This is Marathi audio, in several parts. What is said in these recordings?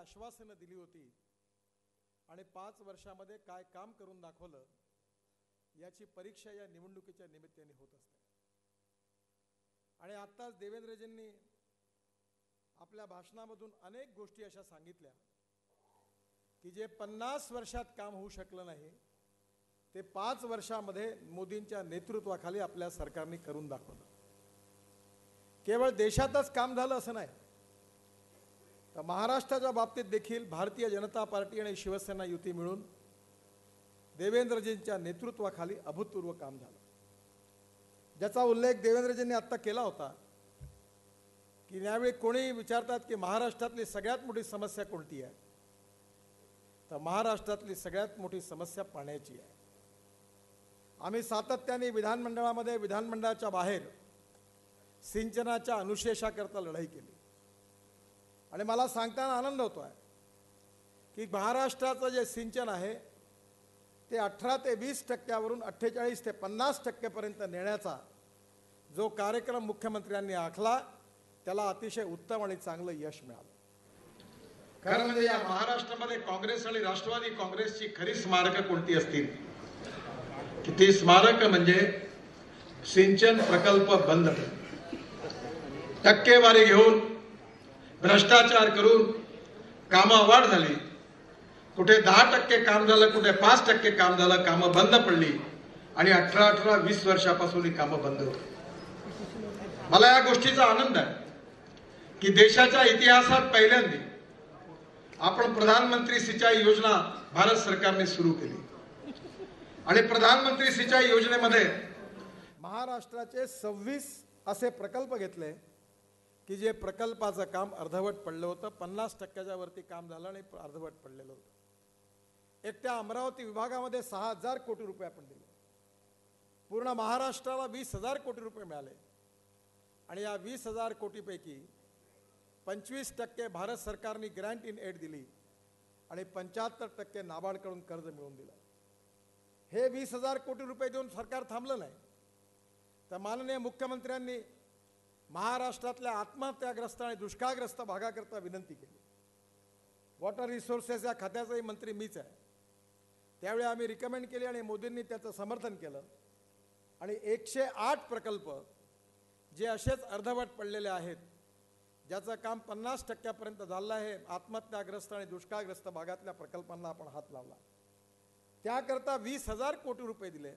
आश्वासनं दिली होती. आणि पाच वर्षामध्ये काय काम करून दाखवलं याची परीक्षा या निवडणुकीच्या निमित्ताने होत असते. आणि आत्ताच देवेंद्रजींनी आपल्या भाषणामधून अनेक गोष्टी अशा सांगितल्या की जे पन्नास वर्षात काम होऊ शकलं नाही ते पाच वर्षामध्ये मोदींच्या नेतृत्वाखाली आपल्या सरकारने करून दाखवलं. केवळ देशातच काम झालं असं नाही तर महाराष्ट्राच्या बाबतीत देखील भारतीय जनता पार्टी आणि शिवसेना युती मिळून देवेंद्रजींच्या नेतृत्वाखाली अभूतपूर्व काम झालं. ज्याचा उल्लेख देवेंद्रजींनी आत्ता केला होता की यावेळी कोणी विचारतात की महाराष्ट्रातली सगळ्यात मोठी समस्या कोणती आहे? तर महाराष्ट्रातली सगळ्यात मोठी समस्या पाण्याची आहे. आम्ही सातत्याने विधानमंडळामध्ये विधानमंडळाच्या बाहेर सिंचनाच्या अनुशेषाकरता लढाई केली. आणि मला सांगताना आनंद होतो आहे की महाराष्ट्राचं जे सिंचन आहे ते अठरा ते वीस टक्क्यावरून अठ्ठेचाळीस ते पन्नास टक्केपर्यंत नेण्याचा जो कार्यक्रम मुख्यमंत्र्यांनी आखला त्याला अतिशय उत्तम आणि चांगलं यश मिळालं. खरं म्हणजे या महाराष्ट्रामध्ये काँग्रेस आणि राष्ट्रवादी काँग्रेसची खरी स्मारकं कोणती असतील? की ती स्मारक म्हणजे सिंचन प्रकल्प बंद. टक्केवारी घेऊन भ्रष्टाचार करून कामं वाढ झाली. कुठे दहा टक्के काम झालं कुठे पाच टक्के काम झालं कामं बंद पडली आणि अठरा अठरा वीस वर्षापासून ही कामं बंद होती. मला या गोष्टीचा आनंद आहे की देशाच्या इतिहासात पहिल्यांदा आपण प्रधानमंत्री सिंचाई योजना भारत सरकारने सुरू केली. आणि प्रधानमंत्री सिंचाई योजनेमध्ये महाराष्ट्राचे सव्वीस असे प्रकल्प घेतले. की जे प्रकल्पाचं काम अर्धवट पडलं होतं पन्नास टक्क्याच्या वरती काम झालं आणि अर्धवट पडलेलं होतं. एकट्या अमरावती विभागामध्ये सहा हजार कोटी रुपये आपण दिले. पूर्ण महाराष्ट्राला वीस हजार कोटी रुपये मिळाले. आणि या वीस हजार कोटीपैकी पंचवीस टक्के भारत सरकारने ग्रँट इन एड दिली आणि पंच्याहत्तर टक्के नाबार्डकडून कर्ज मिळवून दिलं. हे वीस हजार कोटी रुपये देऊन सरकार थांबलं नाही. तर माननीय मुख्यमंत्र्यांनी महाराष्ट्रातल्या आत्महत्याग्रस्त आणि दुष्काळग्रस्त भागाकरता विनंती केली. वॉटर रिसोर्सेस या खात्याचाही मंत्री मीच आहे. त्यावेळी आम्ही रिकमेंड केली आणि मोदींनी त्याचं समर्थन केलं. आणि एकशे आठ प्रकल्प जे असेच अर्धवट पडलेले आहेत ज्याचं काम पन्नास टक्क्यापर्यंत झालं आहे आत्महत्याग्रस्त आणि दुष्काळग्रस्त भागातल्या प्रकल्पांना आपण हात लावला. त्याकरता वीस हजार कोटी रुपये दिले.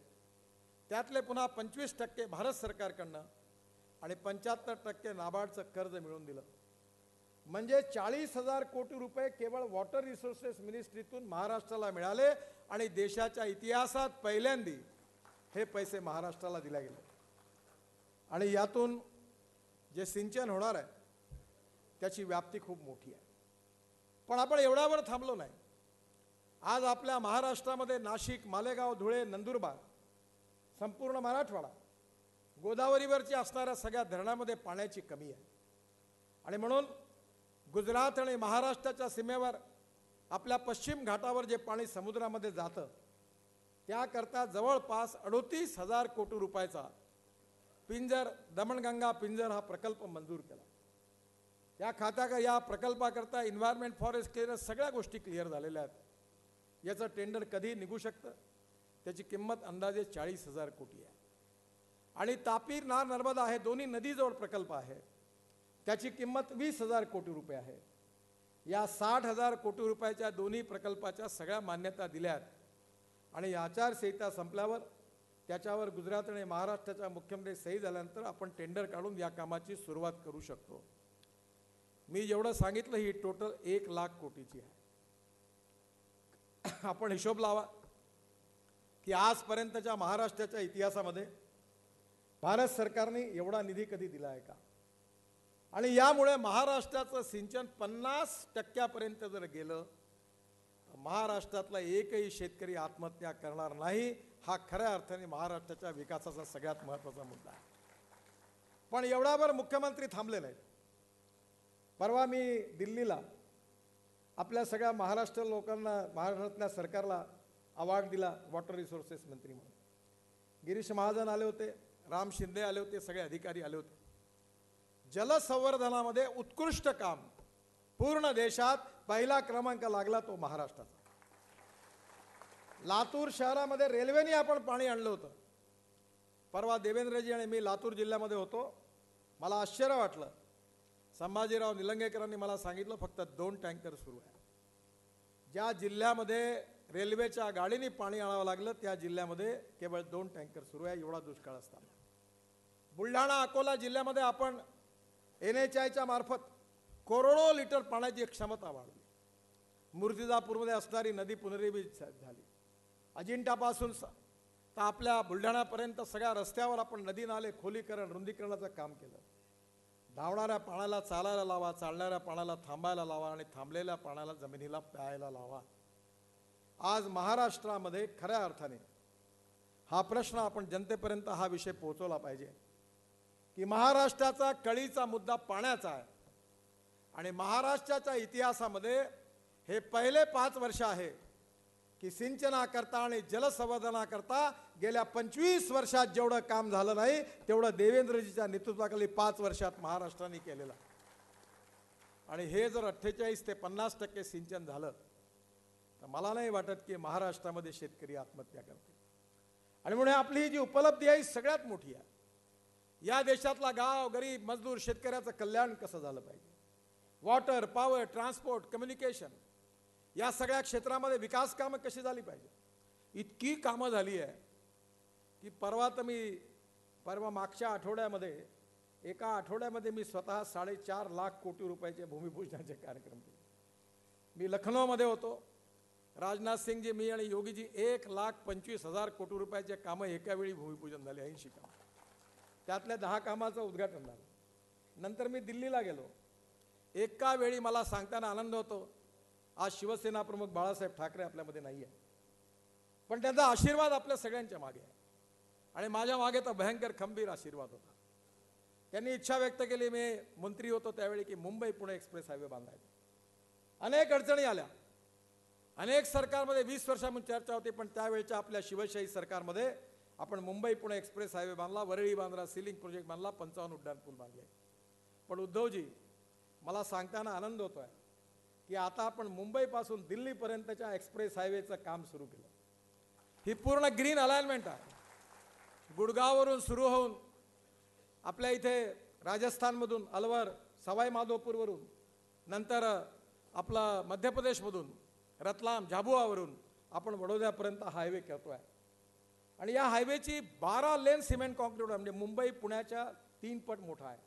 त्यातले पुन्हा पंचवीस टक्के भारत सरकारकडनं. आणि पंच्याहत्तर टक्के नाबार्डचं कर्ज मिळवून दिलं. म्हणजे चाळीस हजार कोटी रुपये केवळ वॉटर रिसोर्सेस मिनिस्ट्रीतून महाराष्ट्राला मिळाले आणि देशाच्या इतिहासात पहिल्यांदी हे पैसे महाराष्ट्राला दिले गेले. आणि यातून जे सिंचन होणार आहे त्याची व्याप्ती खूप मोठी आहे. पण आपण एवढ्यावर थांबलो नाही. आज आपल्या महाराष्ट्रामध्ये नाशिक मालेगाव धुळे नंदुरबार संपूर्ण मराठवाडा गोदावरीवरची असणाऱ्या सगळ्या धरणामध्ये पाण्याची कमी आहे. आणि म्हणून गुजरात आणि महाराष्ट्राच्या सीमेवर आपल्या पश्चिम घाटावर जे पाणी समुद्रामध्ये जातं त्याकरता जवळपास अडोतीस हजार कोटी रुपयाचा पिंजर दमणगंगा पिंजर हा प्रकल्प मंजूर केला. या खात्या या प्रकल्पाकरता इन्व्हायरमेंट फॉरेस्ट क्लिअरन्स सगळ्या गोष्टी क्लिअर झालेल्या आहेत. याचं टेंडर कधी निघू शकतं. त्याची किंमत अंदाजे चाळीस हजार कोटी आहे. आणि तापी नार नर्मदा आहे दोन्ही नदीजवळ प्रकल्प आहे. त्याची किंमत वीस हजार कोटी रुपये आहे. या साठ हजार कोटी रुपयाच्या दोन्ही प्रकल्पाच्या सगळ्या मान्यता दिल्यात आणि आचारसंहिता संपल्यावर त्याच्यावर गुजरात आणि महाराष्ट्राच्या मुख्यमंत्री सही झाल्यानंतर आपण टेंडर काढून या कामाची सुरुवात करू शकतो. मी जेवढं सांगितलं ही टोटल एक लाख कोटीची आहे. आपण हिशोब लावा की आजपर्यंतच्या महाराष्ट्राच्या इतिहासामध्ये भारत सरकारने एवढा निधी कधी दिला आहे का? आणि यामुळे महाराष्ट्राचं सिंचन पन्नास टक्क्यापर्यंत जर गेलं तर महाराष्ट्रातला एकही शेतकरी आत्महत्या करणार नाही हा खऱ्या अर्थाने महाराष्ट्राच्या विकासाचा सगळ्यात महत्त्वाचा मुद्दा आहे. पण एवढ्यावर मुख्यमंत्री थांबले नाहीत परवा मी दिल्लीला आपल्या सगळ्या महाराष्ट्र लोकांना महाराष्ट्रातल्या सरकारला अवॉर्ड दिला वॉटर रिसोर्सेस मंत्री म्हणून. गिरीश महाजन आले होते. राम शिंदे आले होते सगळे अधिकारी आले होते. जलसंवर्धनामध्ये उत्कृष्ट काम. पूर्ण देशात पहिला क्रमांक लागला तो महाराष्ट्राचा. लातूर शहरामध्ये रेल्वेने आपण पाणी आणलं होतं. परवा देवेंद्रजी आणि मी लातूर जिल्ह्यामध्ये होतो. मला आश्चर्य वाटलं. संभाजीराव निलंगेकरांनी मला सांगितलं फक्त दोन टँकर सुरू आहे. ज्या जिल्ह्यामध्ये रेल्वेच्या गाडीने पाणी आणावं लागलं त्या जिल्ह्यामध्ये केवळ दोन टँकर सुरू आहे एवढा दुष्काळ असताना. बुलढाणा अकोला जिल्ह्यामध्ये आपण एन एच आयच्या मार्फत करोडो लिटर पाण्याची क्षमता वाढली मूर्तिजापूरमध्ये असणारी नदी पुनर्जीवित झाली. अजिंठापासून तर आपल्या बुलढाण्यापर्यंत सगळ्या रस्त्यावर आपण नदी नाले खोलीकरण रुंदीकरणाचं काम केलं. धावणाऱ्या पाण्याला चालायला लावा चालणाऱ्या पाण्याला थांबायला लावा आणि थांबलेल्या पाण्याला जमिनीला प्यायला लावा. आज महाराष्ट्रामध्ये खऱ्या अर्थाने हा प्रश्न आपण जनतेपर्यंत हा विषय पोहोचवला पाहिजे. की महाराष्ट्राचा कळीचा मुद्दा पाण्याचा आहे. आणि महाराष्ट्राच्या इतिहासामध्ये हे पहिले पाच वर्ष आहे की सिंचनाकरता आणि जलसंवर्धनाकरता गेल्या पंचवीस वर्षात जेवढं काम झालं नाही तेवढं देवेंद्रजीच्या नेतृत्वाखाली पाच वर्षात महाराष्ट्राने केलेलं आणि हे जर अठ्ठेचाळीस ते पन्नास टक्के सिंचन झालं तर मला नाही वाटत की महाराष्ट्रामध्ये शेतकरी आत्महत्या करतील. आणि म्हणून आपली ही जी उपलब्धी आहे ही सगळ्यात मोठी आहे. या देशातला गाव गरीब मजदूर शेतकऱ्याचं कल्याण कसं झालं पाहिजे? वॉटर पॉवर ट्रान्सपोर्ट कम्युनिकेशन या सगळ्या क्षेत्रामध्ये विकास कामं कशी झाली पाहिजे? इतकी कामं झाली आहे की परवा तर मी परवा मागच्या आठवड्यामध्ये एका आठवड्यामध्ये मी स्वतः साडेचार लाख कोटी रुपयाचे भूमिपूजनाचे कार्यक्रम केले. मी लखनौमध्ये होतो. राजनाथ सिंगजी मी आणि योगीजी एक लाख पंचवीस हजार कोटी रुपयाचे कामं एकावेळी भूमिपूजन झाले ऐंशी कामं. त्यातल्या दहा कामाचं उद्घाटन झालं. नंतर मी दिल्लीला गेलो. एका वेळी मला सांगताना आनंद होतो आज शिवसेना प्रमुख बाळासाहेब ठाकरे आपल्यामध्ये नाही आहे पण त्यांचा आशीर्वाद आपल्या सगळ्यांच्या मागे आहे. आणि माझ्या मागे तर भयंकर खंबीर आशीर्वाद होता. त्यांनी इच्छा व्यक्त केली मी मंत्री होतो त्यावेळी की मुंबई पुणे एक्सप्रेस हायवे बांधायचा. अनेक अडचणी आल्या. अनेक सरकारमध्ये वीस वर्षापासून चर्चा होती पण त्यावेळच्या आपल्या शिवशाही सरकारमध्ये आपण मुंबई पुणे एक्सप्रेस हायवे बांधला वरळी बांधला सिलिंग प्रोजेक्ट बांधला पंचावन्न उड्डाण पूल बांधले. पण उद्धवजी मला सांगताना आनंद होतो आहे की आता आपण मुंबईपासून दिल्लीपर्यंतच्या एक्सप्रेस हायवेचं काम सुरू केलं. ही पूर्ण ग्रीन अलाइनमेंट आहे. गुडगाववरून सुरू होऊन आपल्या इथे राजस्थानमधून अलवर सवाई माधोपूरवरून नंतर आपलं मध्य प्रदेशमधून रतलाम झाबुआवरून आपण वडोद्यापर्यंत हायवे करतो आहे आणि या हायवेची बारा लेन सिमेंट कॉन्क्रीट म्हणजे मुंबई पुण्याच्या तीन पट मोठा आहे.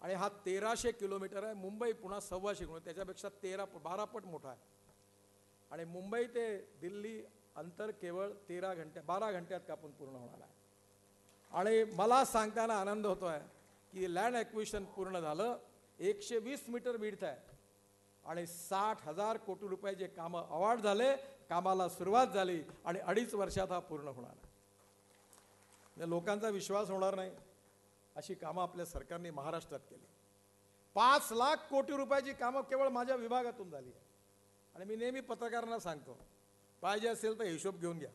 आणि हा तेराशे किलोमीटर आहे. मुंबई पुन्हा सव्वाशे किलोमीटर. त्याच्यापेक्षा तेरा बारा पट मोठा आहे. आणि मुंबई ते दिल्ली अंतर केवळ तेरा घंट्या बारा घंट्यात कापून पूर्ण होणार आहे. आणि मला सांगताना आनंद होतो आहे की लँड ॲक्विशन पूर्ण झालं. एकशे वीस मीटर विड्थ आहे. आणि साठ हजार कोटी रुपयाचे कामं अवॉर्ड झाले कामाला सुरुवात झाली आणि अडीच वर्षात हा पूर्ण होणार म्हणजे लोकांचा विश्वास होणार नाही. अशी कामं आपल्या सरकारने महाराष्ट्रात केली. पाच लाख कोटी रुपयाची कामं केवळ माझ्या विभागातून झाली आहे. आणि मी नेहमी पत्रकारांना सांगतो पाहिजे असेल तर हिशोब घेऊन घ्या.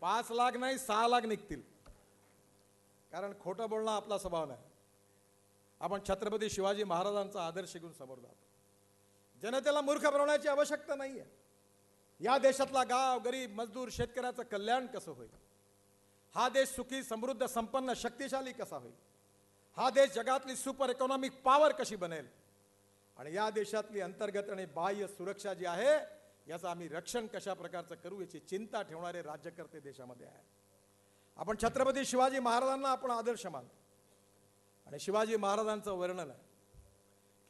पाच लाख नाही सहा लाख निघतील. कारण खोटं बोलणं आपला स्वभाव नाही. आपण छत्रपती शिवाजी महाराजांचा आदर्श घेऊन समोर जातो. जनतेला मूर्ख बनवण्याची आवश्यकता नाही आहे या देशातला गाव गरीब मजदूर शेतकऱ्याचं कल्याण कसं होईल? हा देश सुखी समृद्ध संपन्न शक्तिशाली कसा होईल? हा देश जगातली सुपर इकॉनॉमिक पॉवर कशी बनेल? आणि या देशातली अंतर्गत आणि बाह्य सुरक्षा जी आहे याचं आम्ही रक्षण कशा प्रकारचं करू याची चिंता ठेवणारे राज्यकर्ते देशामध्ये आहे आपण छत्रपती शिवाजी महाराजांना आपण आदर्श मानतो. आणि शिवाजी महाराजांचं वर्णन आहे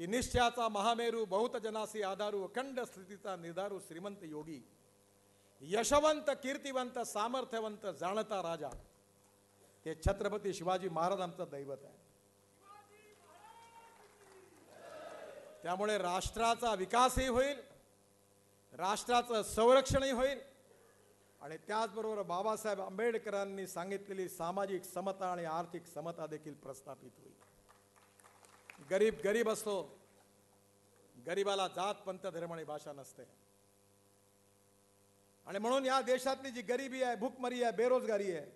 की निश्चयाचा महामेरू बहुत जनासी आधारू अखंड स्थितीचा निर्धारू श्रीमंत योगी यशवंत कीर्तिवंत सामर्थ्यवंत जाणता राजा ते छत्रपती शिवाजी महाराजांचं दैवत आहे. त्यामुळे राष्ट्राचा विकासही होईल राष्ट्राचं संरक्षणही होईल आणि त्याचबरोबर बाबासाहेब आंबेडकरांनी सांगितलेली सामाजिक समता आणि आर्थिक समता देखील प्रस्थापित होईल. गरीब गरीब असतो गरीबाला जात पंथ धर्म आणि भाषा नसते. आणि म्हणून या देशातली जी गरिबी आहे भूकमरी आहे बेरोजगारी आहे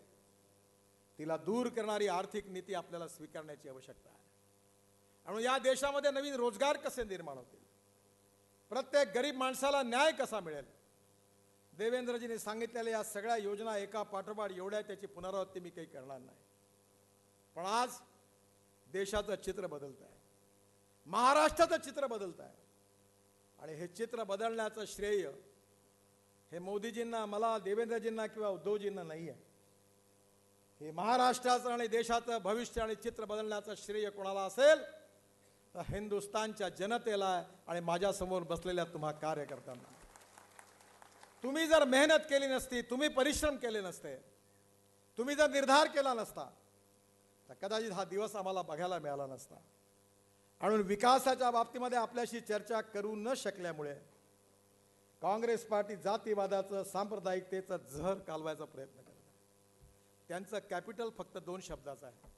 तिला दूर करणारी आर्थिक नीती आपल्याला स्वीकारण्याची आवश्यकता आहे. आणि या देशामध्ये नवीन रोजगार कसे निर्माण होतील? प्रत्येक गरीब माणसाला न्याय कसा मिळेल? देवेंद्रजींनी सांगितलेल्या या सगळ्या योजना एका पाठोपाठ एवढ्या त्याची पुनरावृत्ती मी काही करणार नाही. पण आज देशाचं चित्र बदलत आहे महाराष्ट्राचं चित्र बदलत आहे आणि हे चित्र बदलण्याचं श्रेय हे मोदीजींना मला देवेंद्रजींना किंवा उद्धवजींना नाही आहे हे महाराष्ट्राचं आणि देशाचं भविष्य आणि चित्र बदलण्याचं श्रेय कोणाला असेल? तर हिंदुस्थानच्या जनतेला आणि माझ्यासमोर बसलेल्या तुम्हा कार्यकर्त्यांना. तुम्ही जर मेहनत केली नसती तुम्ही परिश्रम केले नसते तुम्ही जर निर्धार केला नसता तर कदाचित हा दिवस आम्हाला बघायला मिळाला नसता. म्हणून विकासाच्या बाबतीमध्ये आपल्याशी चर्चा करू न शकल्यामुळे काँग्रेस पार्टी जातीवादाचं सांप्रदायिकतेचं झहर कालवायचा प्रयत्न करत त्यांचं कॅपिटल फक्त दोन शब्दाचं आहे.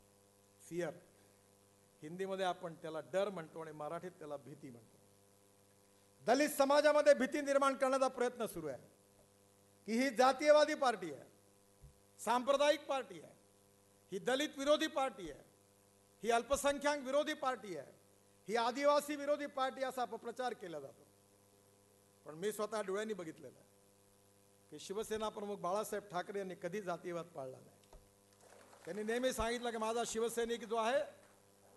फिअर हिंदीमध्ये आपण त्याला डर म्हणतो आणि मराठीत त्याला भीती म्हणतो. दलित समाजामध्ये भीती निर्माण करण्याचा प्रयत्न सुरू आहे. की ही जातीयवादी पार्टी आहे सांप्रदायिक पार्टी आहे. ही दलित विरोधी पार्टी आहे. ही अल्पसंख्याक विरोधी पार्टी आहे. ही आदिवासी विरोधी पार्टी असा अपप्रचार केला जातो. पण मी स्वतः डोळ्यांनी बघितलेलं आहे की शिवसेना प्रमुख बाळासाहेब ठाकरे यांनी कधी जातीवाद पाळला नाही. त्यांनी नेहमी सांगितलं की माझा शिवसैनिक जो आहे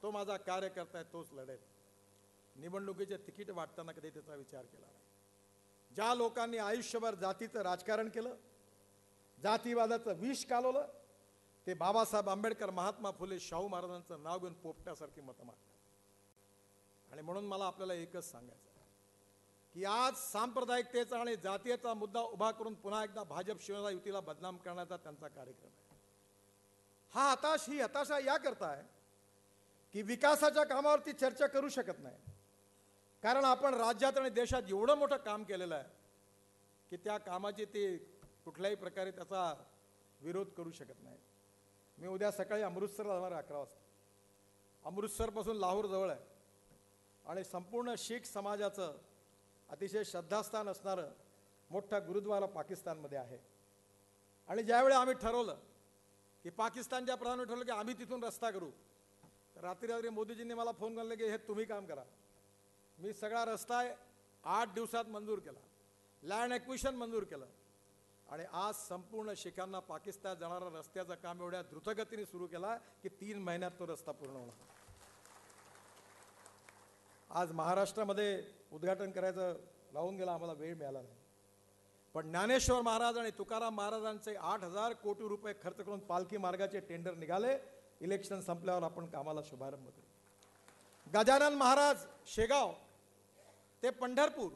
तो माझा कार्यकर्ता आहे तोच लढेल. निवडणुकीचे तिकीट वाटताना कधी त्याचा विचार केला नाही. ज्या लोकांनी आयुष्यभर जातीचं राजकारण केलं जातीवादाचं विष कालवलं ते बाबासाहेब आंबेडकर महात्मा फुले शाहू महाराजांचं नाव घेऊन पोपट्यासारखी मतं मागतात आणि म्हणून मला आपल्याला एकच सांगायचं की आज सांप्रदायिकतेचा आणि जातीयचा मुद्दा उभा करून पुन्हा एकदा भाजप शिवसेना युतीला बदनाम करण्याचा त्यांचा कार्यक्रम आहे. हा हताश ही हताशा याकरता आहे की विकासाच्या कामावरती चर्चा करू शकत नाही. कारण आपण राज्यात आणि देशात एवढं मोठं काम केलेलं आहे की त्या कामाची ते कुठल्याही प्रकारे त्याचा विरोध करू शकत नाही. मी उद्या सकाळी अमृतसरला जाणार आहे अकरा वाजता. अमृतसरपासून लाहोर जवळ आहे. आणि संपूर्ण शीख समाजाचं अतिशय श्रद्धास्थान असणारं मोठा गुरुद्वारा पाकिस्तानमध्ये आहे. आणि ज्यावेळी आम्ही ठरवलं की पाकिस्तानच्या प्रधानाने ठरवलं की आम्ही तिथून रस्ता करू रात्री रात्री मोदीजींनी मला फोन केला की हे तुम्ही काम करा. मी सगळा रस्ता आठ दिवसात मंजूर केला. लँड ॲक्विशन मंजूर केलं. आणि आज संपूर्ण शिखांना पाकिस्तान जाणारा रस्त्याचं काम एवढ्या द्रुतगतीने सुरू केला की तीन महिन्यात तो रस्ता पूर्ण होणार. आज महाराष्ट्रामध्ये उद्घाटन करायचं लावून गेला आम्हाला वेळ मिळाला नाही. पण ज्ञानेश्वर महाराज आणि तुकाराम महाराजांचे आठ हजार कोटी रुपये खर्च करून पालखी मार्गाचे टेंडर निघाले इलेक्शन संपल्यावर आपण कामाला शुभारंभ करू. गजानन महाराज शेगाव ते पंढरपूर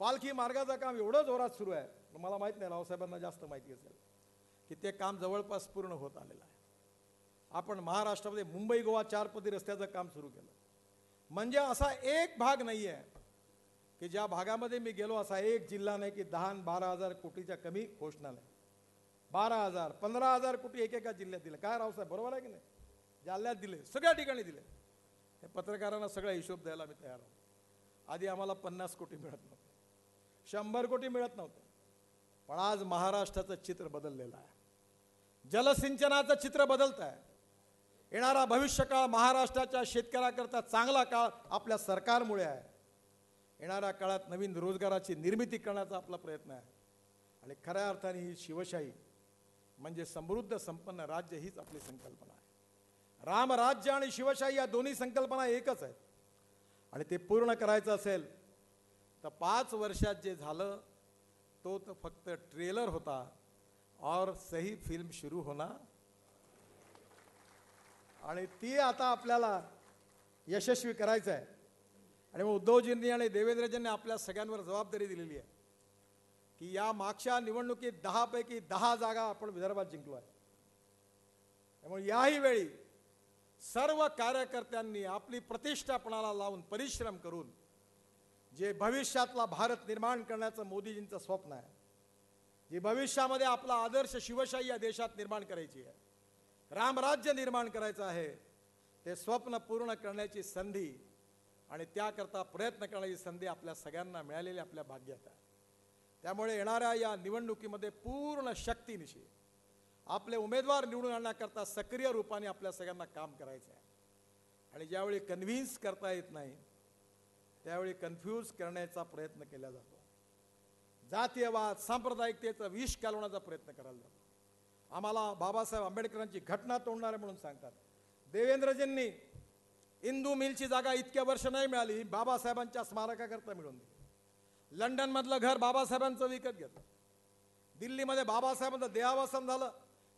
पालखी मार्गाचं काम एवढं जोरात सुरू आहे. मला माहीत नाही रावसाहेबांना जास्त माहिती असेल की ते काम जवळपास पूर्ण होत आलेलं आहे. आपण महाराष्ट्रामध्ये मुंबई गोवा चारपदी रस्त्याचं काम सुरू केलं. म्हणजे असा एक भाग नाही आहे की ज्या भागामध्ये मी गेलो असा एक जिल्हा नाही की दहा बारा हजार कोटीच्या कमी घोषणा नाही. बारा हजार पंधरा हजार कोटी एकेका जिल्ह्यात दिले. काय रावसाहेब बरोबर आहे की नाही? जालन्यात दिले सगळ्या ठिकाणी दिले. हे पत्रकारांना सगळा हिशोब द्यायला मी तयार आहोत. आधी आम्हाला पन्नास कोटी मिळत नव्हते. शंभर कोटी मिळत नव्हते. पण आज महाराष्ट्राचं चित्र बदललेलं आहे. जलसिंचनाचं चित्र बदलत आहे येणारा भविष्यकाळ महाराष्ट्राच्या शेतकऱ्याकरता चांगला काळ आपल्या सरकारमुळे आहे. येणाऱ्या काळात नवीन रोजगाराची निर्मिती करण्याचा आपला प्रयत्न आहे. आणि खऱ्या अर्थाने ही शिवशाही म्हणजे समृद्ध संपन्न राज्य हीच आपली संकल्पना आहे. रामराज्य आणि शिवशाही या दोन्ही संकल्पना एकच आहेत. आणि ते पूर्ण करायचं असेल तर पाच वर्षात जे झालं तो तर फक्त ट्रेलर होता और सही फिल्म सुरू होणार आणि ती आता आपल्याला यशस्वी करायचं आहे. आणि मग उद्धवजींनी आणि देवेंद्रजींनी आपल्या सगळ्यांवर जबाबदारी दिलेली आहे. की या मागच्या निवडणुकीत दहापैकी दहा जागा आपण विदर्भात जिंकलो आहे त्यामुळे याही वेळी सर्व कार्यकर्त्यांनी आपली प्रतिष्ठापणाला लावून परिश्रम करून जे भविष्यातला भारत निर्माण करण्याचं मोदीजींचं स्वप्न आहे. जी भविष्यामध्ये आपला आदर्श शिवशाही या देशात निर्माण करायची आहे. रामराज्य निर्माण करायचं आहे. ते स्वप्न पूर्ण करण्याची संधी आणि त्याकरता प्रयत्न करण्याची संधी आपल्या सगळ्यांना मिळालेली आपल्या भाग्यात आहे. त्यामुळे येणाऱ्या या निवडणुकीमध्ये पूर्ण शक्तीनिशी आपले उमेदवार निवडून आणण्याकरता सक्रिय रूपाने आपल्या सगळ्यांना काम करायचं आहे. आणि ज्यावेळी कन्व्हिन्स करता येत नाही त्यावेळी कन्फ्यूज करण्याचा प्रयत्न केला जातो. जातीयवाद सांप्रदायिकतेचं विष घालवण्याचा प्रयत्न करायला जातो. आम्हाला बाबासाहेब आंबेडकरांची घटना तोडणारे म्हणून सांगतात. देवेंद्रजींनी इंदू मिलची जागा इतक्या वर्ष नाही मिळाली बाबासाहेबांच्या स्मारकाकरता मिळून दिली. लंडनमधलं घर बाबासाहेबांचं विकत घेतलं. दिल्लीमध्ये बाबासाहेबांचं देहावसन झालं.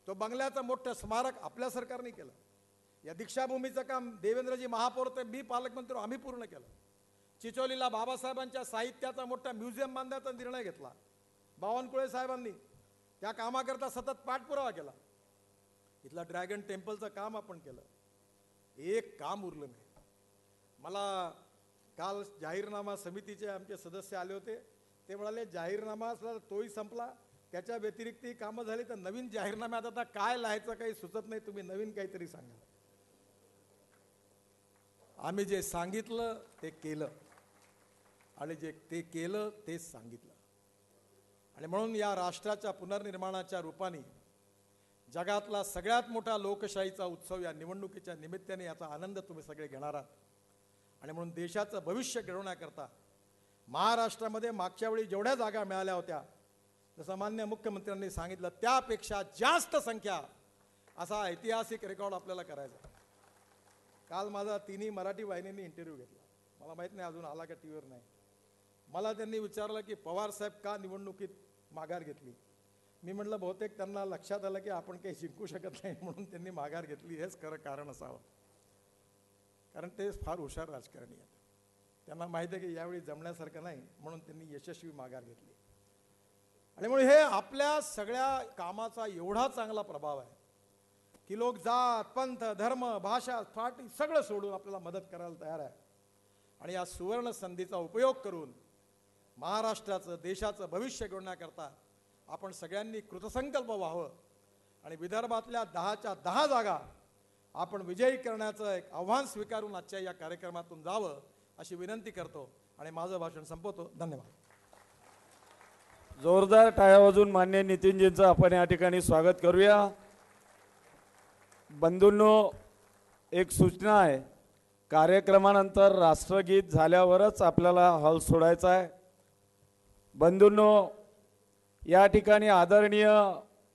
तो बंगल्याचं मोठं स्मारक आपल्या सरकारने केलं. या दीक्षाभूमीचं काम देवेंद्रजी महापौर ते मी पालकमंत्री आम्ही पूर्ण केलं. चिचोलीला बाबासाहेबांच्या साहित्याचा मोठा म्युझियम बांधण्याचा निर्णय घेतला. बावनकुळे साहेबांनी त्या कामाकरता सतत पाठपुरावा केला. इथलं ड्रॅगन टेम्पलचं काम आपण केलं. एक काम उरलं नाही. मला काल जाहीरनामा समितीचे आमचे सदस्य आले होते. ते म्हणाले जाहीरनामा असला तर तोही संपला. त्याच्या व्यतिरिक्त ही कामं झाली तर नवीन जाहीरनाम्यात आता काय लिहायचं काही सुचत नाही. तुम्ही नवीन काहीतरी सांगा. आम्ही जे सांगितलं ते केलं. आणि जे ते केलं तेच सांगितलं. आणि म्हणून या राष्ट्राच्या पुनर्निर्माणाच्या रूपाने जगातला सगळ्यात मोठा लोकशाहीचा उत्सव या निवडणुकीच्या निमित्ताने याचा आनंद तुम्ही सगळे घेणार आहात. आणि म्हणून देशाचं भविष्य घडवण्याकरता महाराष्ट्रामध्ये मागच्या वेळी जेवढ्या जागा मिळाल्या होत्या जसं मान्य मुख्यमंत्र्यांनी सांगितलं त्यापेक्षा जास्त संख्या असा ऐतिहासिक रेकॉर्ड आपल्याला करायचा काल माझा तिन्ही मराठी वाहिनींनी इंटरव्ह्यू घेतला. मला माहीत नाही अजून आला का टी व्हीवर नाही. मला त्यांनी विचारलं की पवार साहेब का निवडणुकीत माघार घेतली? मी म्हटलं बहुतेक त्यांना लक्षात आलं की आपण काही जिंकू शकत नाही म्हणून त्यांनी माघार घेतली. हेच खरं कारण असावं. कारण ते फार हुशार राजकारणी आहेत. त्यांना माहिती आहे की यावेळी जमण्यासारखं नाही म्हणून त्यांनी यशस्वी माघार घेतली. आणि म्हणून हे आपल्या सगळ्या कामाचा एवढा चांगला प्रभाव आहे की लोक जात पंथ धर्म भाषा फाटी सगळं सोडून आपल्याला मदत करायला तयार आहे. आणि या सुवर्ण संधीचा उपयोग करून महाराष्ट्राचं देशाचं भविष्य घडवण्याकरता आपण सगळ्यांनी कृतसंकल्प व्हावं. आणि विदर्भातल्या दहाच्या दहा जागा आपण विजयी करण्याचं एक आव्हान स्वीकारून आजच्या या कार्यक्रमातून जावं अशी विनंती करतो. आणि माझं भाषण संपवतो. धन्यवाद. जोरदार टाळ्या वाजून मान्य नितीनजींचं आपण या ठिकाणी स्वागत करूया. बंधूंनो एक सूचना आहे. कार्यक्रमानंतर राष्ट्रगीत झाल्यावरच आपल्याला हॉल सोडायचा आहे. बंधूंनो या ठिकाणी आदरणीय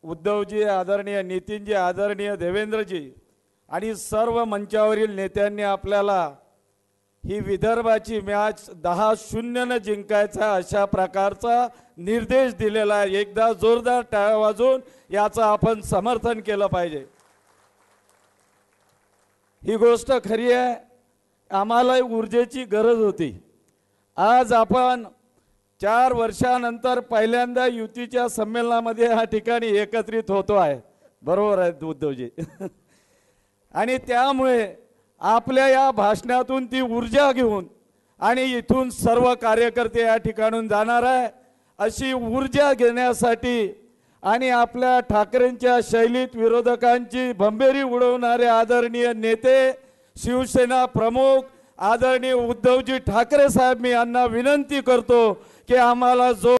उद्धवजी आदरणीय नितीनजी आदरणीय देवेंद्रजी आणि सर्व मंचावरील नेत्यांनी आपल्याला ही विदर्भाची मॅच दहा शून्यनं जिंकायचा अशा प्रकारचा निर्देश दिलेला आहे. एकदा जोरदार टाळ्या वाजून याचं आपण समर्थन केलं पाहिजे. ही गोष्ट खरी आहे. आम्हाला ऊर्जेची गरज होती. आज आपण चार वर्षानंतर पहिल्यांदा युतीच्या संमेलनामध्ये हा ठिकाणी एकत्रित होतो आहे. बरोबर आहे उद्धवजी. आणि त्यामुळे आपल्या या भाषणातून ती ऊर्जा घेऊन आणि इथून सर्व कार्यकर्ते या ठिकाणून जाणार आहे. अशी ऊर्जा घेण्यासाठी आणि आपल्या ठाकरेंच्या शैलीत विरोधकांची भंबेरी उडवणारे आदरणीय नेते शिवसेना प्रमुख आदरणीय उद्धवजी ठाकरे साहेब मी यांना विनंती करतो की आम्हाला जो